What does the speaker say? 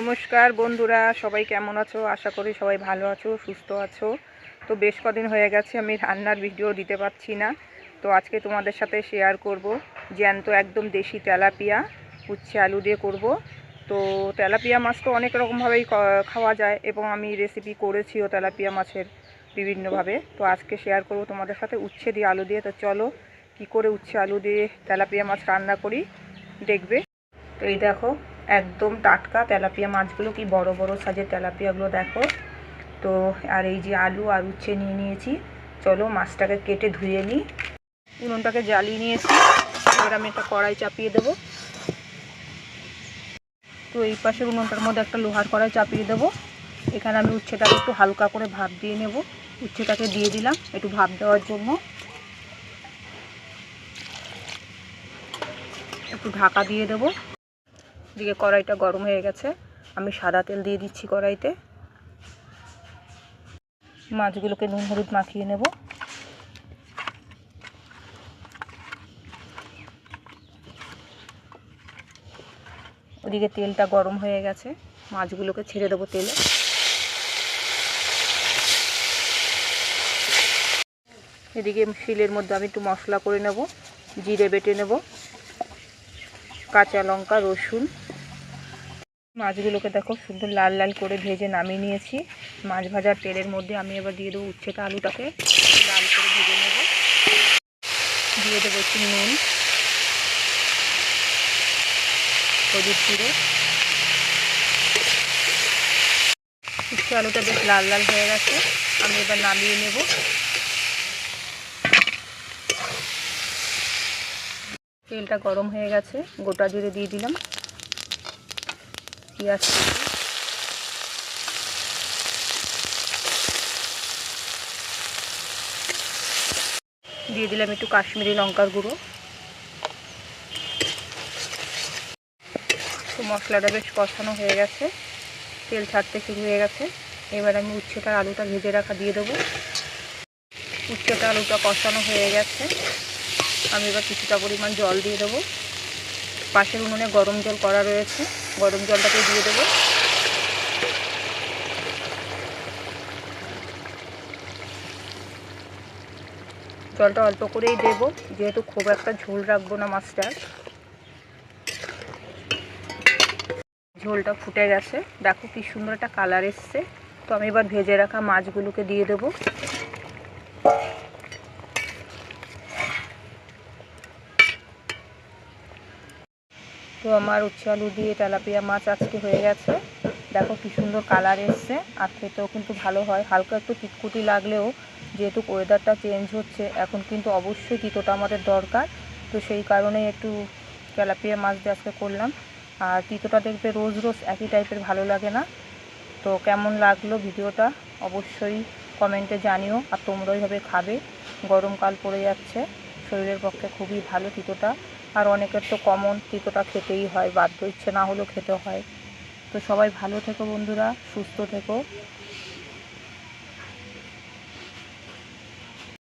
নমস্কার বন্ধুরা, সবাই কেমন আছো? আশা করি সবাই ভালো আছো, সুস্থ আছো। তো বেশ কদিন হয়ে গেছে, আমি রান্নার ভিডিও দিতে পারছি না। তো আজকে তোমাদের সাথে শেয়ার করব। জ্যান্ত একদম দেশি তেলাপিয়া, উচ্ছে আলু দিয়ে করব। তো তেলাপিয়া মাছ তো অনেক রকমভাবেই খাওয়া যায় এবং আমি রেসিপি করেছিও তেলাপিয়া মাছের বিভিন্নভাবে। তো আজকে শেয়ার করব তোমাদের সাথে উচ্ছে দিয়ে আলু দিয়ে। তো চলো, কি করে উচ্ছে আলু দিয়ে তেলাপিয়া মাছ রান্না করি, দেখবে। তো এই দেখো একদম টাটকা তেলাপিয়া মাছগুলো কি বড় বড় সাইজের তেলাপিয়াগুলো দেখো। তো আর এই যে আলু আর উচ্ছে নিয়ে নিয়েছি। চলো মাছটাকে কেটে ধুয়ে নিই। উনুনটাকে জ্বালিয়ে নিয়েছি। এবার আমি একটা কড়াই চাপিয়ে দেবো। তো এই পাশের উনুনটার মধ্যে একটা লোহার কড়াই চাপিয়ে দেবো। এখানে আমি উচ্ছেটাকে একটু হালকা করে ভাপ দিয়ে নেব। উচ্ছেটাকে দিয়ে দিলাম একটু ভাপ দেওয়ার জন্য। একটু ঢাকা দিয়ে দেবো। দিকে কড়াইটা গরম হয়ে গেছে। আমি সাদা তেল দিয়ে দিচ্ছি কড়াইতে। মাছগুলোকে নুন হলুদ মাখিয়ে নেব। ওদিকে তেলটা গরম হয়ে গেছে। মাছগুলোকে ছেড়ে দেবো তেলে। এদিকে শিলের মধ্যে আমি একটু মশলা করে নেব। জিরে বেটে নেব। কাঁচা লঙ্কা, রসুন। মাছগুলোকে দেখো সুন্দর লাল লাল করে ভেজে নামিয়ে নিয়েছি। মাছ ভাজার তেলের মধ্যে আমি এবার দিয়ে দেবো উচ্ছেটা আলুটাকে। লাল করে ভেজে নেব। দিয়ে দেবো একটু নুন। হলুদ জিরে উচ্ছে আলুটা বেশ লাল লাল হয়ে গেছে। আমি এবার নামিয়ে নেব। তেলটা গরম হয়ে গেছে। গোটা জিরে দিয়ে দিলাম। পেঁয়াজ দিয়ে দিলাম একটু কাশ্মীরি লঙ্কার গুঁড়ো। তো মশলাটা বেশ কষানো হয়ে গেছে, তেল ছাড়তে শুরু হয়ে গেছে। এবার আমি উচ্ছেটা আলুটা ভেজে রাখা দিয়ে দেবো। উচ্ছেটা আলুটা কষানো হয়ে গেছে। আমি এবার কিছুটা পরিমাণ জল দিয়ে দেবো। পাশের উনুনে গরম জল করা রয়েছে। গরম জলটাকে দিয়ে দেবো। জলটা অল্প করেই দেবো, যেহেতু খুব একটা ঝোল রাখব না মাছটার ঝোলটা ফুটে গেছে। দেখো কি সুন্দর একটা কালার এসছে। তো আমি এবার ভেজে রাখা মাছগুলোকে দিয়ে দেবো। তো আমার উচ্ছে আলু দিয়ে তেলাপিয়া মাছ আজকে হয়ে গেছে। দেখো কি সুন্দর কালার এসছে, আর খেতেও কিন্তু ভালো হয়। হালকা একটু তিতকুটি লাগলেও যেহেতু ওয়েদারটা চেঞ্জ হচ্ছে, এখন কিন্তু অবশ্যই তিতোটা আমাদের দরকার। তো সেই কারণে একটু তেলাপিয়া মাছ দিয়ে আজকে করলাম। আর তিতোটা দেখবে রোজ রোজ একই টাইপের ভালো লাগে না। তো কেমন লাগল ভিডিওটা অবশ্যই কমেন্টে জানিও, আর তোমরা ওইভাবে খাবে। গরমকাল পড়ে যাচ্ছে, শরীরের পক্ষে খুবই ভালো তিতোটা। আর অনেকের তো কমন তিতোটা খেতেই হয়, বাধ্য ইচ্ছে না হলেও খেতে হয়। তো সবাই ভালো থেকো বন্ধুরা, সুস্থ থেকো।